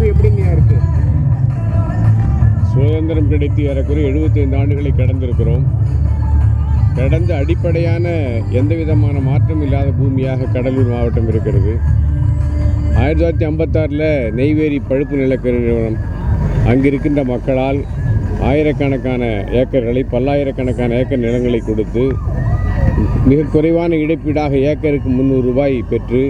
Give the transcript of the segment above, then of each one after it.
வரவேற்பு எப்படிங்க இருக்கு? சுதந்திரம் கிடைத்து ஏறக்குறைய 75 ஆண்டுகளை கடந்திருக்கிறோம். கடந்த அடிப்படையான எந்த விதமான மாற்றம் இல்லாத பூமியாக கடலூர் மாவட்டம் இருக்கிறது. ஆயிரத்தி தொள்ளாயிரத்தி ஐம்பத்தாறில் நெய்வேலி பழுப்பு நிலக்கரி நிறுவனம் அங்கு இருக்கின்ற மக்களால் ஆயிரக்கணக்கான ஏக்கர்களை பல்லாயிரக்கணக்கான ஏக்கர் நிலங்களை கொடுத்து மிக குறைவான இழப்பீடாக ஏக்கருக்கு முந்நூறு ரூபாய் பெற்று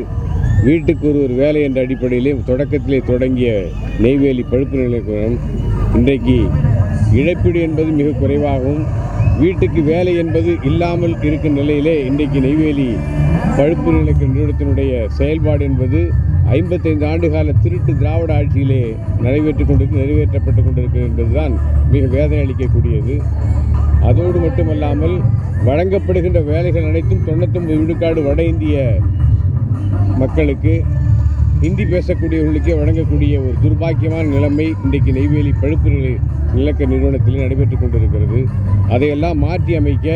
வீட்டுக்கு ஒரு ஒரு வேலை என்ற அடிப்படையிலே தொடக்கத்திலே தொடங்கிய நெய்வேலி பழுப்பு நிலையம் இன்றைக்கு இழப்பீடு என்பது மிக குறைவாகவும் வீட்டுக்கு வேலை என்பது இல்லாமல் இருக்கும் நிலையிலே இன்றைக்கு நெய்வேலி பழுப்பு நிலைக்கு நிறுவனத்தினுடைய செயல்பாடு என்பது ஐம்பத்தைந்து ஆண்டுகால திருட்டு திராவிட ஆட்சியிலே நிறைவேற்றிக் கொண்டிருக்கு நிறைவேற்றப்பட்டு கொண்டிருக்கிறது என்பதுதான் மிக வேதனை அளிக்கக்கூடியது. அதோடு மட்டுமல்லாமல் வழங்கப்படுகின்ற வேலைகள் அனைத்தும் தொண்ணூத்தொம்பது விழுக்காடு வட இந்திய மக்களுக்கு ஹிந்தி பேசக்கூடியவர்களுக்கே வழங்கக்கூடிய ஒரு துர்பாக்கியமான நிலைமை இன்றைக்கு நெய்வேலி பழுப்பு நிலக்க நிறுவனத்தில் நடைபெற்றுக் கொண்டிருக்கிறது. அதையெல்லாம் மாற்றி அமைக்க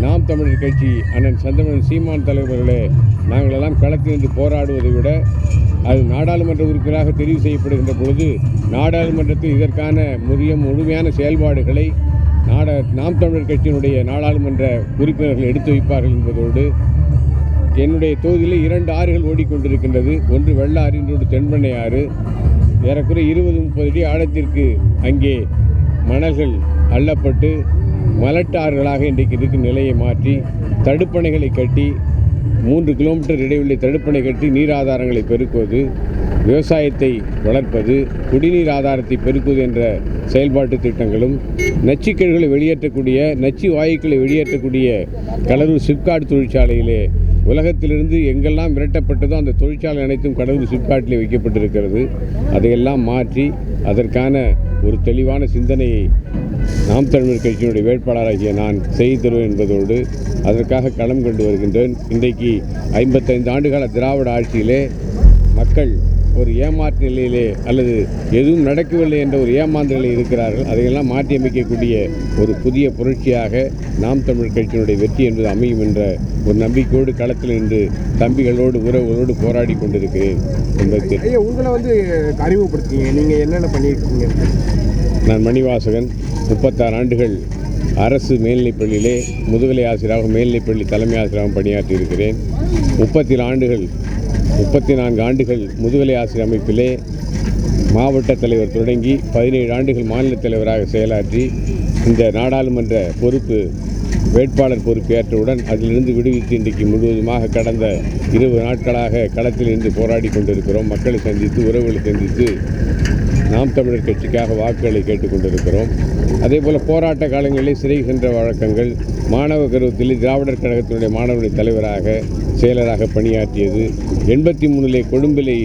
நாம் தமிழர் கட்சி அண்ணன் சந்தமன் சீமான் தலைவர்களே நாங்களெல்லாம் களத்தில் நின்று போராடுவதை விட அது நாடாளுமன்ற உறுப்பினராக தெரிவு செய்யப்படுகின்ற பொழுது நாடாளுமன்றத்தில் இதற்கான முறிய முழுமையான செயல்பாடுகளை நாட நாம் தமிழர் கட்சியினுடைய நாடாளுமன்ற உறுப்பினர்கள் எடுத்து வைப்பார்கள் என்பதோடு என்னுடைய தொகுதியில் இரண்டு ஆறுகள் ஓடிக்கொண்டிருக்கின்றது. ஒன்று வெள்ளாறு இன்னொன்று தென்பெண்ணை ஆறு. ஏறக்குறைய இருபது முப்பது அடி ஆழத்திற்கு அங்கே மணல்கள் அள்ளப்பட்டு மலட்டு ஆறுகளாக இன்றைக்கு இருக்கும் நிலையை மாற்றி தடுப்பணைகளை கட்டி மூன்று கிலோமீட்டர் இடைவெளி தடுப்பணை கட்டி நீர் ஆதாரங்களை பெருக்குவது விவசாயத்தை வளர்ப்பது குடிநீர் ஆதாரத்தை பெருக்குவது என்ற செயல்பாட்டு திட்டங்களும் நச்சுக்கழிவுகளை வெளியேற்றக்கூடிய நச்சு வாயுக்களை வெளியேற்றக்கூடிய கடலூர் சிப்காட் தொழிற்சாலையிலே உலகத்திலிருந்து எங்கெல்லாம் விரட்டப்பட்டதோ அந்த தொழிற்சாலை அனைத்தும் கடலூர் சிப்காட்டிலே வைக்கப்பட்டிருக்கிறது. அதையெல்லாம் மாற்றி அதற்கான ஒரு தெளிவான சிந்தனையை நாம் தமிழர் கட்சியினுடைய வேட்பாளராகிய நான் செய்து தருவேன் என்பதோடு அதற்காக களம் கொண்டு வருகின்றேன். இன்றைக்கு ஐம்பத்தைந்து ஆண்டுகால திராவிட ஆட்சியிலே மக்கள் ஒரு ஏமாற்று நிலையிலே அல்லது எதுவும் நடக்கவில்லை என்ற ஒரு ஏமாந்த நிலையில் இருக்கிறார்கள். அதையெல்லாம் மாற்றி அமைக்கக்கூடிய ஒரு புதிய புரட்சியாக நாம் தமிழ் கட்சியினுடைய வெற்றி என்பது அமையும் என்ற ஒரு நம்பிக்கையோடு களத்தில் நின்று தம்பிகளோடு உறவுகளோடு போராடி கொண்டிருக்கிறேன் என்பதற்கு உங்களை வந்து அறிமுகப்படுத்திங்க. நீங்கள் என்னென்ன பண்ணியிருக்கீங்க? நான் மணிவாசகன். முப்பத்தாறு ஆண்டுகள் அரசு மேல்நிலைப்பள்ளியிலே முதுகலை ஆசிரியராக மேல்நிலைப்பள்ளி தலைமை ஆசிரியராக பணியாற்றியிருக்கிறேன். முப்பத்தி ஆண்டுகள் முப்பத்தி நான்கு ஆண்டுகள் முதுகலை ஆசிரியர் அமைப்பிலே மாவட்ட தலைவர் தொடங்கி பதினேழு ஆண்டுகள் மாநில தலைவராக செயலாற்றி இந்த நாடாளுமன்ற பொறுப்பு வேட்பாளர் பொறுப்பு ஏற்றவுடன் அதிலிருந்து விடுவித்து இன்றைக்கு முழுவதுமாக கடந்த இருபது நாட்களாக களத்தில் இருந்து போராடி கொண்டிருக்கிறோம். மக்களை சந்தித்து உறவுகளை சந்தித்து நாம் தமிழர் கட்சிக்காக வாக்குகளை கேட்டுக்கொண்டிருக்கிறோம் அதே போல் போராட்ட காலங்களில் சிறை சென்ற வழக்கங்கள் மாணவ கருவத்தில் திராவிடர் கழகத்தினுடைய மாணவரணி தலைவராக செயலராக பணியாற்றியது. எண்பத்தி மூணிலே கொழும்பிலே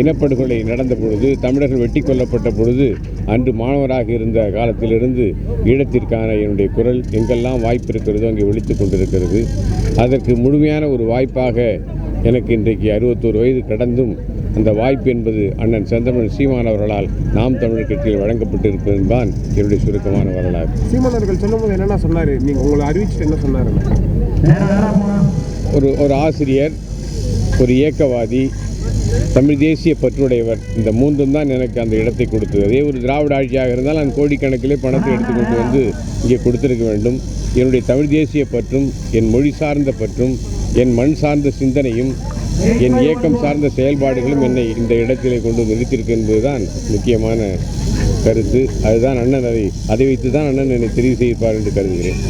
இனப்படுகொலை நடந்த பொழுது தமிழர்கள் வெட்டி கொல்லப்பட்ட பொழுது அன்று மாணவராக இருந்த காலத்திலிருந்து ஈழத்திற்கான என்னுடைய குரல் எங்கெல்லாம் வாய்ப்பு இருக்கிறதோ அங்கே ஒழித்துக் கொண்டிருக்கிறது. அதற்கு முழுமையான ஒரு வாய்ப்பாக எனக்கு இன்றைக்கு அறுபத்தோரு வயது கடந்தும் அந்த வாய்ப்பு என்பது அண்ணன் செந்தமன் சீமான் அவர்களால் நாம் தமிழர் கட்சியில் வழங்கப்பட்டிருப்பது என்பதுதான் என்னுடைய சுருக்கமான வரலாறு. சீமான் அவர்கள் சொல்லும்போது என்னென்ன சொன்னார்? நீங்கள் உங்களை அறிவிச்சுட்டு என்ன சொன்னார்? ஒரு ஒரு ஆசிரியர் ஒரு இயக்கவாதி தமிழ் தேசிய பற்றுடையவர். இந்த மூன்றும் தான் எனக்கு அந்த இடத்தை கொடுத்தது. அதே ஒரு திராவிட ஆட்சியாக இருந்தால் நான் கோடிக்கணக்கிலே பணத்தை எடுத்து கொண்டு வந்து இங்கே கொடுத்திருக்க வேண்டும். என்னுடைய தமிழ் தேசிய பற்றும் என் மொழி சார்ந்த பற்றும் என் மண் சார்ந்த சிந்தனையும் என் இயக்கம் சார்ந்த செயல்பாடுகளும் என்னை இந்த இடத்திலே கொண்டு நிறுத்தியிருக்கு என்பதுதான் முக்கியமான கருத்து. அதுதான் அண்ணன் அதை அதை வைத்து தான் அண்ணன் என்னை தெரிவு செய்வார் என்று கருதுகிறேன்.